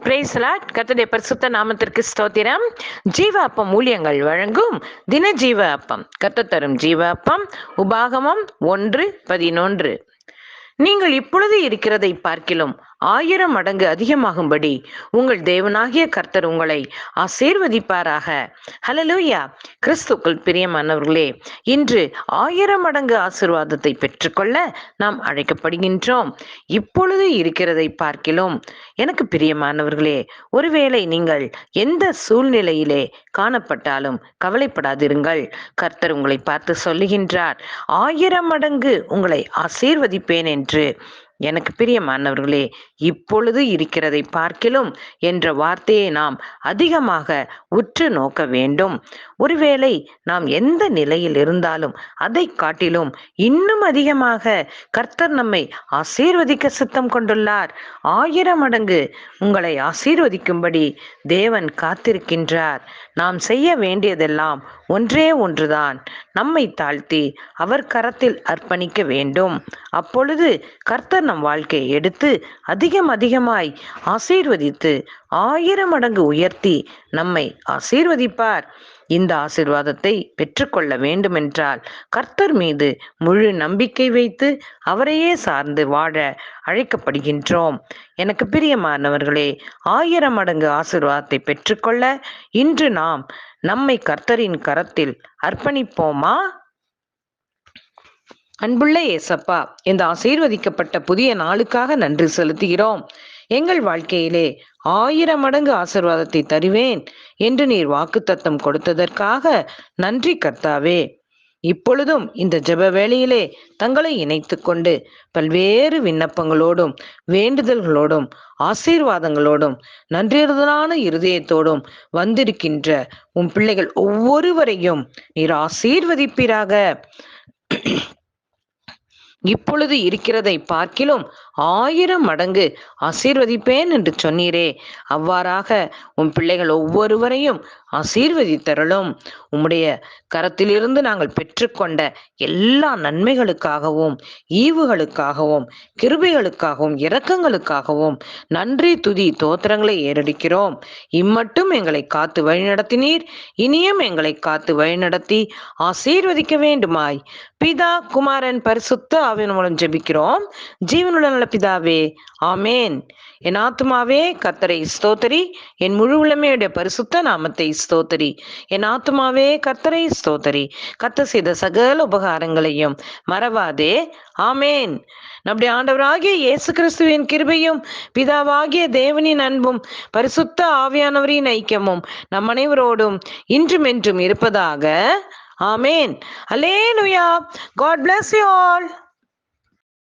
பிரேசலாட் கத்தடைய பரிசுத்த நாமத்திற்கு ஸ்தோத்திரம். ஜீவ அப்பம் ஊழியங்கள் வழங்கும் தின ஜீவ அப்பம் கத்த தரும் ஜீவ அப்பம் உபாகமம் ஒன்று பதினொன்று. நீங்கள் இப்பொழுது இருக்கிறதை பார்க்கிலும் ஆயிரம் மடங்கு அதிகமாகும்படி உங்கள் தேவனாகிய கர்த்தர் உங்களை ஆசீர்வதிப்பாராக. ஹலலூயா கிறிஸ்துக்குள் பிரியமானவர்களே இன்று ஆயிரம் மடங்கு ஆசிர்வாதத்தை பெற்றுக்கொள்ள நாம் அழைக்கப்படுகின்றோம். இப்பொழுது இருக்கிறதை பார்க்கிலும் எனக்கு பிரியமானவர்களே ஒருவேளை நீங்கள் எந்த சூழ்நிலையிலே காணப்பட்டாலும் கவலைப்படாதிருங்கள். கர்த்தர் உங்களை பார்த்து சொல்லுகின்றார் ஆயிரம் மடங்கு உங்களை ஆசீர்வதிப்பேன் என்று எனக்கு பிரியமானவர்களே இப்பொழுது இருக்கிறதை பார்க்கிலும் என்ற வார்த்தையை நாம் அதிகமாக உற்று நோக்க வேண்டும். ஒருவேளை நாம் எந்த நிலையில் இருந்தாலும் அதை காட்டிலும் இன்னும் அதிகமாக கர்த்தர் நம்மை ஆசீர்வதிக்க சித்தம் கொண்டுள்ளார். ஆயிரம் மடங்கு உங்களை ஆசீர்வதிக்கும்படி தேவன் காத்திருக்கின்றார். நாம் செய்ய வேண்டியதெல்லாம் ஒன்றே ஒன்றுதான். நம்மை தாழ்த்தி அவர் கரத்தில் அர்ப்பணிக்க வேண்டும். அப்பொழுது கர்த்தர் நம் வாழ்க்கையை எடுத்து அதிகம் அதிகமாய் ஆசீர்வதித்து ஆயிரம் மடங்கு உயர்த்தி நம்மை ஆசீர்வதிப்பார். இந்த ஆசிர்வாதத்தை பெற்றுக்கொள்ள வேண்டுமென்றால் கர்த்தர் மீது முழு நம்பிக்கை வைத்து அவரையே சார்ந்து வாழ அழைக்கப்படுகின்றோம். எனக்கு பிரியமானவர்களே ஆயிரம் மடங்கு ஆசிர்வாதத்தை பெற்றுக்கொள்ள இன்று நாம் நம்மை கர்த்தரின் கரத்தில் அர்ப்பணிப்போமா? அன்புள்ள ஏசப்பா இந்த ஆசீர்வதிக்கப்பட்ட புதிய நாளுக்காக நன்றி செலுத்துகிறோம். எங்கள் வாழ்க்கையிலே ஆயிரம் மடங்கு ஆசிர்வாதத்தை தருவேன் என்று நீர் வாக்குத்தத்தம் கொடுத்ததற்காக நன்றி கர்த்தாவே. இப்பொழுதும் இந்த ஜெப வேளையிலே தங்களை இணைத்து கொண்டு பல்வேறு விண்ணப்பங்களோடும் வேண்டுதல்களோடும் ஆசீர்வாதங்களோடும் நன்றியறுதலான இருதயத்தோடும் வந்திருக்கின்ற உன் பிள்ளைகள் ஒவ்வொருவரையும் நீர் ஆசீர்வதிப்பீராக. இப்பொழுது இருக்கிறதை பார்க்கிலும் ஆயிரம் மடங்கு ஆசீர்வதிப்பேன் என்று சொன்னீரே. அவ்வாறாக உன் பிள்ளைகள் ஒவ்வொருவரையும் ஆசீர்வதித்தருளும். உம்முடைய கரத்திலிருந்து நாங்கள் பெற்றுக்கொண்ட எல்லா நன்மைகளுக்காகவும் ஈவுகளுக்காகவும் கிருபைகளுக்காகவும் இரக்கங்களுக்காகவும் நன்றி துதி தோத்திரங்களை ஏறடிக்கிறோம். இம்மட்டும் எங்களை காத்து வழிநடத்தினீர். இனியும் எங்களை காத்து வழிநடத்தி ஆசீர்வதிக்க வேண்டுமாய். பிதா குமாரன் பரிசுத்த ஆவின் மூலம் ஜெபிக்கிறோம். ஜீவனுள்ள நல்ல பிதாவே ஆமேன். என் ஆத்மாவே கத்தரை ஸ்தோத்தரி. என் முழு உளமையுடைய பரிசுத்த நாமத்தை ஸ்தோத்தரி. என் ஆத்மாவே கத்தரை ஸ்தோத்தரி. கத்த செய்த சகல உபகாரங்களையும் மறவாதே. ஆமேன். நம்முடைய ஆண்டவராகிய இயேசு கிறிஸ்துவின் கிருபையும் பிதாவாகிய தேவனின் அன்பும் பரிசுத்த ஆவியானவரின் ஐக்கியமும் நம் அனைவரோடும் இன்றும் என்றும் இருப்பதாக. ஆமேன். அலேலுயா காட் பிளஸ் யூ ஆல்